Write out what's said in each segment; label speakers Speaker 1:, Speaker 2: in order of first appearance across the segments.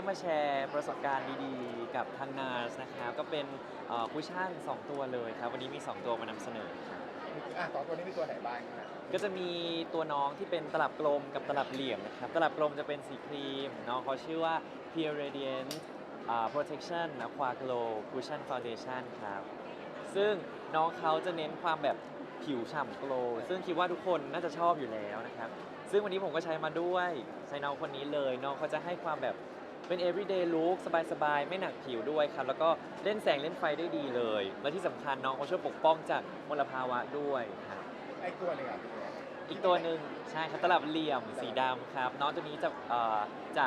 Speaker 1: ได้มาแชร์ประสบการณ์ดีๆ กับทางนาสนะครับก็เป็นเอ่อคุชชั่น2 ตัวเลยครับ วันนี้มี 2 ตัวมานำเสนอครับ
Speaker 2: อะสองตัวนี้มีตัวไหนบ้างครับ
Speaker 1: ก็จะมีตัวน้องที่เป็นตลับกลมกับตลับเหลี่ยมนะครับ ตลับกลมจะเป็นสีครีม น้องเขาชื่อว่า Pure Radiant อ่า Protection Aqua Glow Cushion Foundation ครับ ซึ่งน้องเขาจะเน้นความแบบผิวฉ่ำโกลว์ซึ่งคิดว่าทุกคนน่าจะชอบอยู่แล้วนะครับ ซึ่งวันนี้ผมก็ใช้มาด้วย ใช้น้องคนนี้เลย น้องเขาจะให้ความแบบ เป็น everyday look สบายๆ ไม่หนักผิวด้วยครับ แล้วก็เล่นแสงเล่นไฟได้ดีเลย และที่สำคัญน้องเขาช่วยปกป้องจากมลภาวะด้วยครับ
Speaker 2: ไอ้ตัวหนึ่งอะ
Speaker 1: อีกตัวหนึ่งใช่ครับตลับเหลี่ยมสีดำครับ น้องตัวนี้จะเอ่อจะ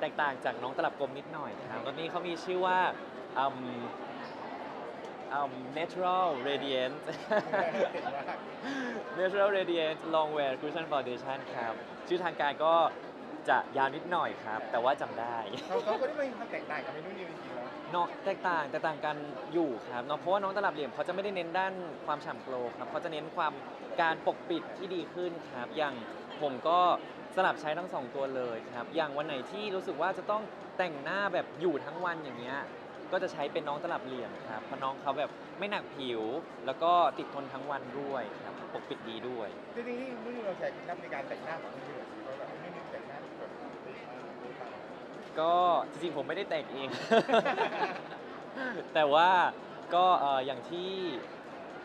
Speaker 1: แตกต่างจากน้องตลับกลมนิดหน่อยครับตัวนี้เขามีชื่อว่าอืมอืม natural radiant
Speaker 2: เก่งมาก
Speaker 1: natural radiant long wear cushion foundation ครับ ชื่อทางการก็ จะยาวนิดหน่อยครับ แต่ว่าจำได้
Speaker 2: เขาเขาก็ได้ไม่มันแตกต่างกับเมนูนี้จริงๆแล้ว
Speaker 1: เนาะแตกต่างแตกต่างกันอยู่ครับเนาะเพราะว่าน้องตลับเหลี่ยมเขาจะไม่ได้เน้นด้านความฉ่ำโกลว์ครับเขาจะเน้นความการปกปิดที่ดีขึ้นครับ อย่างผมก็สลับใช้ทั้งสองตัวเลยครับ อย่างวันไหนที่รู้สึกว่าจะต้องแต่งหน้าแบบอยู่ทั้งวันอย่างเงี้ยก็จะใช้เป็นน้องตลับเหลี่ยมครับเพราะน้องเขาแบบไม่หนักผิว แล้วก็ติดทนทั้งวันด้วยครับปกปิดดีด้วย
Speaker 2: จริงๆที่นู่นเราใช้เคล็ดลับในการแต่งหน้าของที่นี่เขาแบบไม่มีแต่งหน้าแบบดีมากดีมาก
Speaker 1: ก็จริงๆผมไม่ได้แต่งเอง แต่ว่าก็เอ่ออย่างที่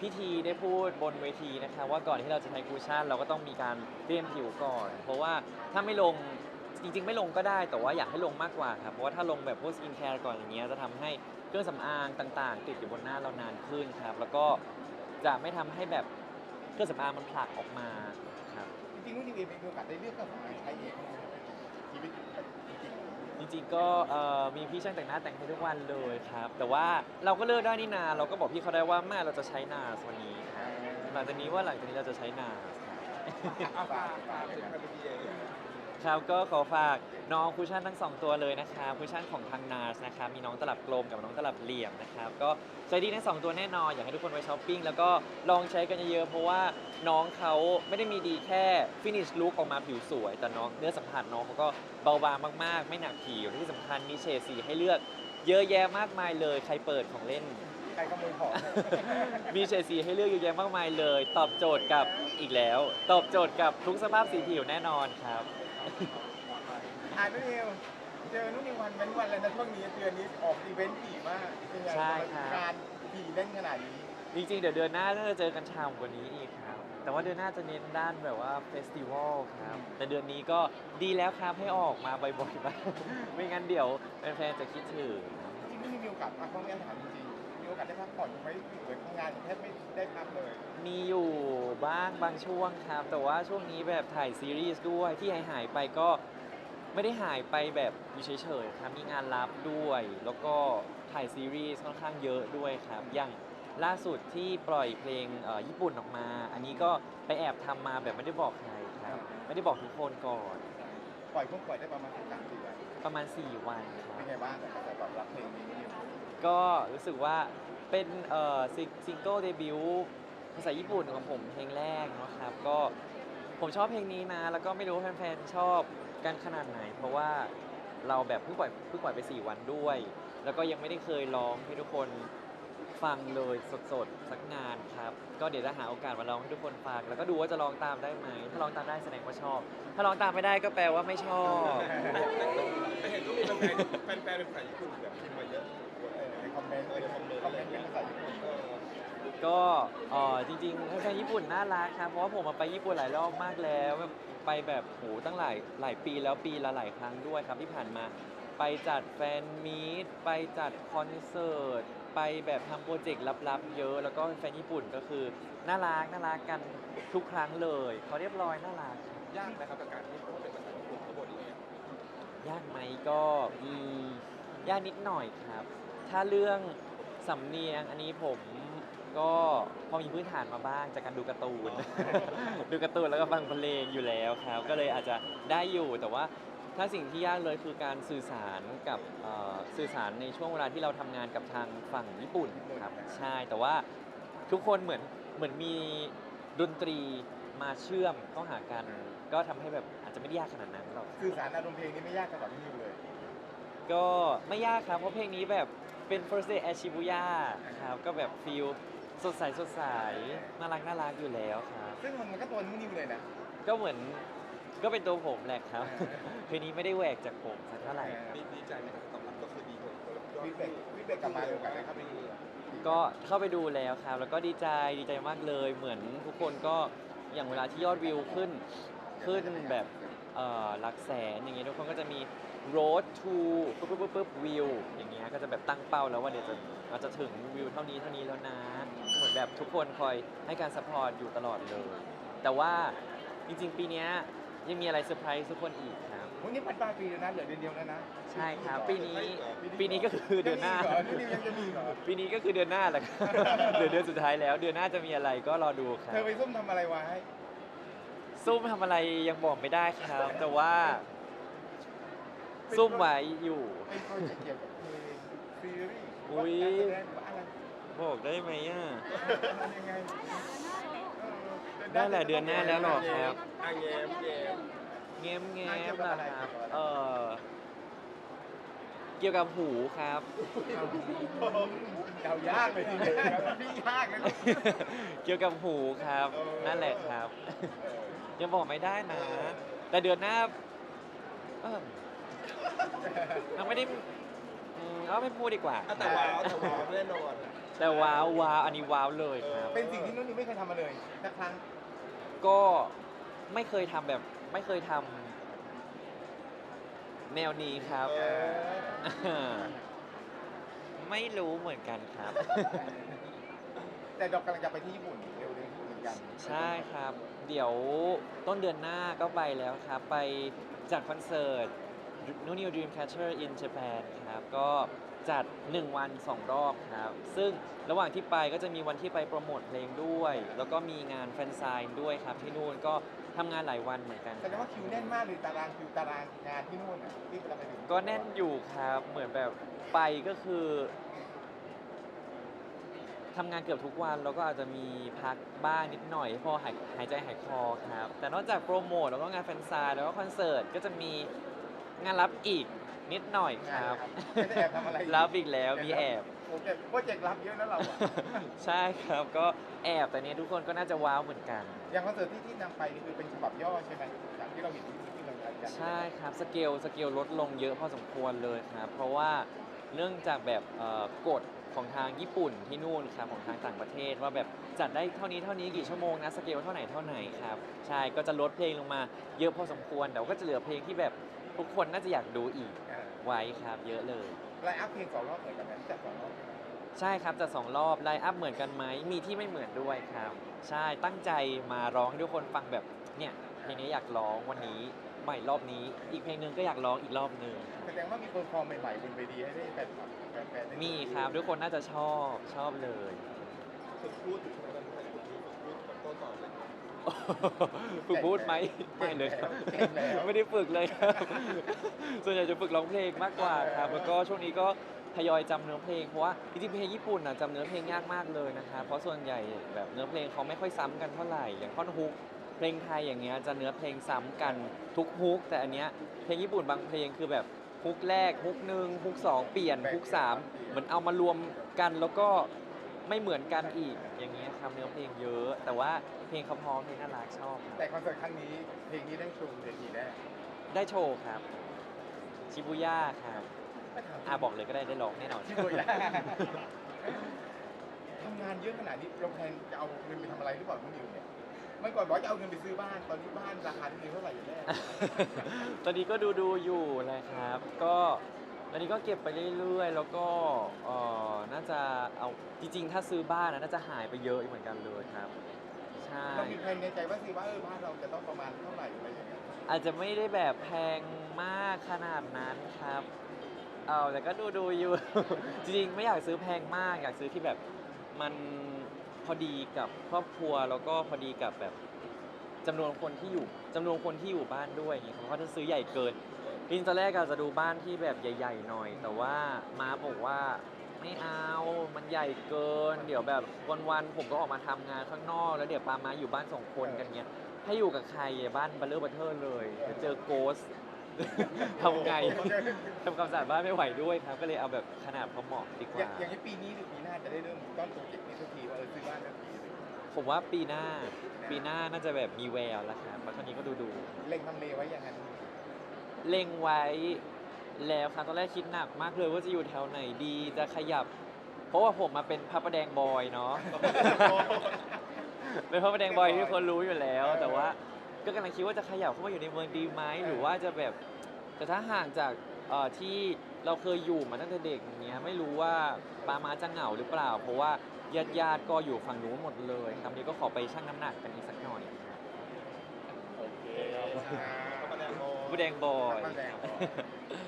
Speaker 1: พิธีได้พูดบนเวทีนะคะว่าก่อนที่เราจะใช้คูชั่นเราก็ต้องมีการเตรียมผิวก่อน เพราะว่าถ้าไม่ลงจริง ๆ ไม่ลงก็ได้ แต่ว่าอยากให้ลงมากกว่าครับเพราะว่าถ้าลงแบบพวกสกินแคร์ก่อนอย่างเงี้ยจะทำให้เครื่องสำอางต่างๆ ติดอยู่บนหน้าเรานานขึ้นครับ แล้วก็จะไม่ทำให้แบบเครื่องสำอางมันผลักออกมาครับ
Speaker 2: จริงๆนู่นนี่เองมีโอกาสได้เลือกเครื่องสำอางใช้เอง ชีวิตจริง
Speaker 1: จริงๆก็เอ่อมีพี่ช่างแต่งหน้าแต่งให้ทุกวันเลยครับ แต่ว่าเราก็เลือกได้นี่นาเราก็บอกพี่เขาได้ว่าแม่เราจะใช้นาสวันนี้ครับหลังจากนี้ว่าหลังจากนี้เราจะใช้นา
Speaker 2: เอาฝากฝากเป็น การเป็นดีเอง
Speaker 1: ครับก็ขอฝากน้องคุชชั่นทั้งสองตัวเลยนะครับคุชชั่นของทางนาสนะครับมีน้องตลับกลมกับน้องตลับเหลี่ยมนะครับก็ใช้ดีทั้งสองตัวแน่นอนอยากให้ทุกคนไปช้อปปิ้งแล้วก็ลองใช้กันเยอะๆเพราะว่าน้องเขาไม่ได้มีดีแค่ฟินิชลุคออกมาผิวสวย แต่น้องเนื้อสัมผัสน้องเขาก็เบาบางมากๆ ไม่หนักผิวและที่สำคัญมีเฉดสีให้เลือกเยอะแยะมากมายเลยใครเปิดของเล่น
Speaker 2: ใครขโมยของ
Speaker 1: มีเฉดสีให้เลือกเยอะแยะมากมายเลย ตอบโจทย์กับอีกแล้ว ตอบโจทย์กับทุกสภาพสีผิวแน่นอนครับ
Speaker 2: อ่านนุ่นนิวเจอนุ่นนิววันเป็นวันเลยนะช่วงนี้เดือนนี้ออกอีเวนต์ถี่มากเป็นไง
Speaker 1: ใช่ครับ
Speaker 2: การถี่เล่นขนาดนี้
Speaker 1: จริงๆ เดี๋ยวเดือนหน้าน่าจะเจอกันชามกว่านี้อีกครับ แต่ว่าเดือนหน้าจะเน้นด้านแบบว่าเฟสติวัลครับ แต่เดือนนี้ก็ดีแล้วครับให้ออกมาบ่อยๆบ้างไม่งั้นเดี๋ยวแฟนๆจะคิดถึง
Speaker 2: จริงๆไม่มีโอกาสพักเพราะงั้นถามจริงๆ มีโอกาสได้พักผ่อนไหมอยู่เลยทำงานแทบไม่ได้พักเลย
Speaker 1: มีอยู่บ้างบางช่วงครับ แต่ว่าช่วงนี้แบบถ่ายซีรีส์ด้วยที่หายหายๆไปก็ไม่ได้หายไปแบบอยู่เฉยๆครับมีงานรับด้วย แล้วก็ถ่ายซีรีส์ค่อนข้างเยอะด้วยครับ อย่างล่าสุดที่ปล่อยเพลงเอ่อญี่ปุ่นออกมา อันนี้ก็ไปแอบทำมาแบบไม่ได้บอกใครครับ ไม่ได้บอกทุกคนก่อน
Speaker 2: ปล่อยเพิ่งปล่อยได้ประมาณสามสี่วัน
Speaker 1: ประมาณ 4 วันครับ
Speaker 2: เป็นไงบ้างกับกระแสตอบรับเพลงนี้นิว
Speaker 1: ก็รู้สึกว่าเป็นเอ่อซิซิงเกิลเดบิวต์ภาษาญี่ปุ่นของผมเพลงแรกเนาะครับก็ผมชอบเพลงนี้นะ แล้วก็ไม่รู้ว่าแฟนๆชอบกันขนาดไหน เพราะว่าเราแบบเพิ่งปล่อยเพิ่งปล่อยไป 4 วันด้วย แล้วก็ยังไม่ได้เคยร้องให้ทุกคนฟังเลยสดๆ สักงานครับ ก็เดี๋ยวจะหาโอกาสมาร้องให้ทุกคนฟัง แล้วก็ดูว่าจะร้องตามได้ไหม ถ้าร้องตามได้แสดงว่าชอบ ถ้าร้องตามไม่ได้ก็แปลว่าไม่ชอบ
Speaker 3: แต่เห็นรูปมีแฟนแฟนๆเป็นภาษาญี่ปุ่นแบบพิมพ์มาเยอะ
Speaker 2: คอมเมนต์เออในคอมเมนต์เป็นภาษาญี่ปุ่น
Speaker 1: ก็เอ่อจริงๆแฟนๆญี่ปุ่นน่ารักครับเพราะว่าผมมาไปญี่ปุ่นหลายรอบมากแล้วแบบไปแบบโหตั้งหลายหลายปีแล้วปีละหลายครั้งด้วยครับที่ผ่านมา ไปจัดแฟนมีตไปจัดคอนเสิร์ตไปแบบทำโปรเจกต์ลับๆ เยอะ แล้วก็แฟนญี่ปุ่นก็คือน่ารักน่ารักกันทุกครั้งเลยเขาเรียบร้อยน่ารัก
Speaker 3: ยากไหมครับกับการที่ต้องเป็นภาษาญี่ปุ่นทั้งหมดเลย
Speaker 1: ยากไหมก็อืมยากนิดหน่อยครับ ถ้าเรื่องสำเนียงอันนี้ผมก็พอมีพื้นฐานมาบ้างจากการดูการ์ตูน ดูการ์ตูนแล้วก็ฟังเพลงอยู่แล้วครับ ก็เลยอาจจะได้อยู่แต่ว่าถ้าสิ่งที่ยากเลยคือการสื่อสารกับเอ่อสื่อสารในช่วงเวลาที่เราทำงานกับทางฝั่งญี่ปุ่นครับใช่แต่ว่าทุกคนเหมือนเหมือนมีดนตรีมาเชื่อมเข้าหากัน ก็ทำให้แบบอาจจะไม่ได้ยากขนาดนั้นหรอก
Speaker 2: สื่อสารอารมณ์เพลงนี้ไม่ยากสำหรับนิวเลย
Speaker 1: ก็ไม่ยากครับเพราะเพลงนี้แบบ เป็น first day at Shibuya ครับ ก็แบบฟิลสดใสสดใสน่ารักน่ารักอยู่แล้วครับ
Speaker 2: ซึ่งมันก็ตัวนุ่นนิวเลยนะ
Speaker 1: ก็เหมือนก็เป็นตัวผมแหละครับ
Speaker 2: เออ
Speaker 1: เพลงนี้ไม่ได้แหวกจากผมสักเท่าไหร่ครับ
Speaker 3: ดีดีใจไหมครับตอบรับก็คือดีกว่ายอด
Speaker 2: ฟีดแบ็กฟีดแบ็กกลับมาเลยกันนะครับพี่
Speaker 1: ก็เข้าไปดูแล้วครับ แล้วก็ดีใจดีใจมากเลย เหมือนทุกคนก็อย่างเวลาที่ยอดวิวขึ้น ขึ้นแบบเอ่อหลักแสนอย่างเงี้ยทุกคนก็จะมี road to ปุ๊บปุ๊บปุ๊บปุ๊บวิวอย่างเงี้ยก็จะแบบตั้งเป้าแล้วว่าเดี๋ยวจะเราจะถึงวิวเท่านี้เท่านี้แล้วนะ เหมือนแบบทุกคนคอยให้การสปอร์ตอยู่ตลอดเลย แต่ว่าจริงๆ ปีเนี้ยยังมีอะไรเซอร์ไพรส์ทุกคนอีกครับ
Speaker 2: วันนี้พันปลายปีแล้วนะเหลือเดือนเดียวแล้วนะ
Speaker 1: ใช่ครับปีนี้ปีนี้ก็คือเดือนหน้า
Speaker 2: ยังมีเหรอนุ่นนิวยังจะมีเหรอ
Speaker 1: ปีนี้ก็คือเดือนหน้าแหละครับเดือนเดือนสุดท้ายแล้ว เดือนหน้าจะมีอะไรก็รอดูครั
Speaker 2: เธ
Speaker 1: บ
Speaker 2: อไปซุ่มทำอะไรไว้
Speaker 1: ซุ่มทำอะไรยังบอกไม่ได้ครับ แต่ว่า ซุ่มไว้อยู่
Speaker 2: เป็นโปรเจกต์เกี่ยวกับเพลงซีรีส์
Speaker 1: อุ๊ย
Speaker 2: การแสดงหรือว่าอะไร
Speaker 1: บอกได้ไหมอะ
Speaker 2: ยังไงเออ
Speaker 1: ได้แหละเดือนหน้าแล้วหรอครับ
Speaker 3: อะแง้มแง้ม
Speaker 1: เง้มเง้มนะครับเออเกี่ยวกับหูครับ
Speaker 2: เดายากเลยทีเดียวพี่ยากเลยลูก
Speaker 1: เกี่ยวกับหูครับนั่นแหละครับ ยังบอกไม่ได้นะ แต่เดือนหน้าเอ อยังไม่ได้อืมเอาไม่พูดดีกว่า
Speaker 3: อะแต่ว้าวแต่ว้าวแน่นอน
Speaker 1: แต่ว้าวว้าวอันนี้ว้าวเลยครับ
Speaker 2: เป็นสิ่งที่นุ่นนี่ไม่เคยทำมาเลยสักครั้ง
Speaker 1: ก็ไม่เคยทำแบบ ไม่เคยทำแนวนี้ครับ
Speaker 3: เออ
Speaker 1: ไม่รู้เหมือนกันครับ
Speaker 2: แต่เรากำลังจะไปที่ญี่ปุ่นเร็วๆนี้เหมือนกัน
Speaker 1: ใช่ครับ เดี๋ยวต้นเดือนหน้าก็ไปแล้วครับ ไปจัดคอนเสิร์ต n u n i o Dreamcatcher in Japan ครับก็จัด 1 วัน 2 รอบครับ ซึ่งระหว่างที่ไปก็จะมีวันที่ไปโปรโมทเพลงด้วย แล้วก็มีงานแฟนไซน์ด้วยครับที่นู่นก็ทำงานหลายวันเหมือนกัน
Speaker 2: แสดงว่าคิวแน่นมากเลยตารางคิวตารางงานที่นู่นอะที่เราไปถึง
Speaker 1: ก็แน่นอยู่ครับเหมือนแบบไปก็คือทำงานเกือบทุกวันแล้วก็อาจจะมีพักบ้างนิดหน่อยพอหายหายใจหายคอครับ แต่นอกจากโปรโมทแล้วก็งานแฟนซายแล้วก็คอนเสิร์ตก็จะมี งานรับอีกนิดหน่อยครับ
Speaker 2: ไม่ได้แอบทำอะไรก
Speaker 1: รับอีกแล้วมีแอบ
Speaker 2: โอเคโปรเจกต์รับเยอะนะเราอะ
Speaker 1: ใช่ครับก็แอบแต่เนี้ยทุกคนก็น่าจะว้าวเหมือนกัน
Speaker 2: อย่างคอนเสิร์ตที่ที่นำไปนี่คือเป็นฉบับย่อใช่ไหมจากที่เราเห็นที่ที่เราจัด
Speaker 1: ใช่ครับสเกลสเกลลดลงเยอะพอสมควรเลยครับเพราะว่าเนื่องจากแบบเอ่อกฎของทางญี่ปุ่นที่นู่นครับของทางต่างประเทศ ว่าแบบจัดได้เท่านี้เท่านี้กี่ชั่วโมงนะสเกลเท่าไหนเท่าไหนครับใช่ก็จะลดเพลงลงมาเยอะพอสมควรแต่ว่าก็จะเหลือเพลงที่แบบ ทุกคนน่าจะอยากดูอีก
Speaker 2: อ่า
Speaker 1: ไว้ครับเยอะเลย
Speaker 2: ไลน์อัพเพลงสองรอบเหมือนกันไหมจัดสองรอบ
Speaker 1: ใช่ครับจะสองรอบไลน์อัพเหมือนกันไหมมีที่ไม่เหมือนด้วยครับ ใช่ตั้งใจมาร้องให้ทุกคนฟังแบบเนี่ยเพลงนี้อยากร้องวันนี้ใหม่รอบนี้ อีกเพลงหนึงก็อยากร้องอีกรอบหนึ่ง
Speaker 2: แสดงว่ามีเปอร์ฟอร์มใหม่ๆบนเวทีให้ได้แฟนคลับแฟนๆได้ดู
Speaker 1: มีครับทุกคนน่าจะชอบชอบเลย
Speaker 3: ฝึกพูดถึง ฝึกพูด
Speaker 1: ไหมไม่เลยครับ
Speaker 2: เก่งแล้ว
Speaker 1: ไม่ได้ฝึกเลยครับ ส่วนใหญ่จะฝึกร้องเพลงมากกว่าครับ แล้วก็ช่วงนี้ก็ทยอยจำเนื้อเพลงเพราะว่าจริงๆเพลงญี่ปุ่นน่ะจำเนื้อเพลงยากมากเลยนะครับเพราะส่วนใหญ่แบบเนื้อเพลงเขาไม่ค่อยซ้ำกันเท่าไหร่อย่างท่อนฮุกเพลงไทยอย่างเงี้ยจะเนื้อเพลงซ้ำกันทุกฮุกแต่อันเนี้ยเพลงญี่ปุ่นบางเพลงคือแบบฮุกแรกฮุกหนึ่งฮุกสองเปลี่ยนฮุกสามเหมือนเอามารวมกันแล้วก็ ไม่เหมือนกันอีกอย่างเงี้ยครับเนื้อเพลงเยอะ แต่ว่าเพลงเขาเพร้อมเพลงน่ารักชอบครับ
Speaker 2: แต่คอนเสิร์ตครั้งนี้เพลงนี้ได้โชว์เวทีแน่
Speaker 1: ได้โชว์ครับชิบุย่าครับอ่าบอกเลยก็ได้ได้ร้องแน่นอน
Speaker 2: ที่โบย่าทำงานเยอะขนาดนี้เราแพลนจะเอาเงินไปทำอะไรหรือเปล่าคุณนิวเนี่ยเมื่อก่อนบอกจะเอาเงินไปซื้อบ้านตอนนี้บ้านราคาที่ดินเท่าไหร่อยู่แน่
Speaker 1: ตอนนี้ก็ดูดูๆอยู่นะครับ ก็ ตอนนี้ก็เก็บไปเรื่อยๆ แล้วก็เอ่อน่าจะเอาจริงๆ ถ้าซื้อบ้านนะน่าจะหายไปเยอะเหมือนกันเลยครับ ใช่
Speaker 2: เรามีแพลนในใจว่าสิว่าเออบ้านเราจะต้องประมาณเท่าไหร่อะไรอย่างเงี้ย
Speaker 1: อาจจะไม่ได้แบบแพงมากขนาดนั้นครับ เอาแต่ก็ดูดูๆอยู่ จริงๆ ไม่อยากซื้อแพงมาก อยากซื้อที่แบบมันพอดีกับครอบครัวแล้วก็พอดีกับแบบจำนวนคนที่อยู่จำนวนคนที่อยู่บ้านด้วยอย่างเงี้ยครับเพราะถ้าซื้อใหญ่เกิน จริงๆตอนแรกอาจจะดูบ้านที่แบบใหญ่ ๆ หน่อย แต่ว่าม้าบอกว่าไม่เอา มันใหญ่เกิน เดี๋ยวแบบวันๆผมก็ออกมาทำงานข้างนอกแล้วเดี๋ยวปามาอยู่บ้านสองคนกันเงี้ยให้อยู่กับใครอะบ้านบัลเลอร์บัตเทอร์เลยเดี๋ยวเจอโกส ทำไง ทำความสะอาดบ้านไม่ไหวด้วยครับ ก็เลยเอาแบบขนาดพอเหมาะดีก
Speaker 2: อย่า
Speaker 1: ว่า
Speaker 2: อย่างนี้ปีนี้หรือปีหน้าจะได้เริ่มต้นโปรเจกต์นี้สักทีว่าเออซื้อบ้านสักทีหนึ่ง
Speaker 1: ผมว่าปีหน้า ปีหน้าน่าจะแบบมีแววแล้วครับแล้วตอนนี้ก็ดูดู
Speaker 2: เล็งทำเลไว้อย่างนั้น
Speaker 1: ๆ เล็งไว้แล้วครับตอนแรกคิดหนักมากเลยว่าจะอยู่แถวไหนดีจะขยับ เพราะว่าผมมาเป็นพระประแดงบอยเนาะ เป็นพระประแดงบอยที่ทุกคนรู้อยู่แล้ว
Speaker 2: เออ
Speaker 1: แต่ว่าก็กำลังคิดว่าจะขยับเข้ามาอยู่ในเมืองดีไหมหรือว่าจะแบบแต่ถ้าห่างจากเอ่อที่เราเคยอยู่มาตั้งแต่เด็กอย่างเงี้ยไม่รู้ว่าปามาจะเหงาหรือเปล่า เพราะว่าญาติญาติๆก็อยู่ฝั่งนู้นหมดเลยคำนี้ก็ขอไปชั่งน้ำหนักกันอีกสักหน่อย
Speaker 3: โอเค ครับพระประแด
Speaker 1: แดงบอย
Speaker 2: พระประแดงบอย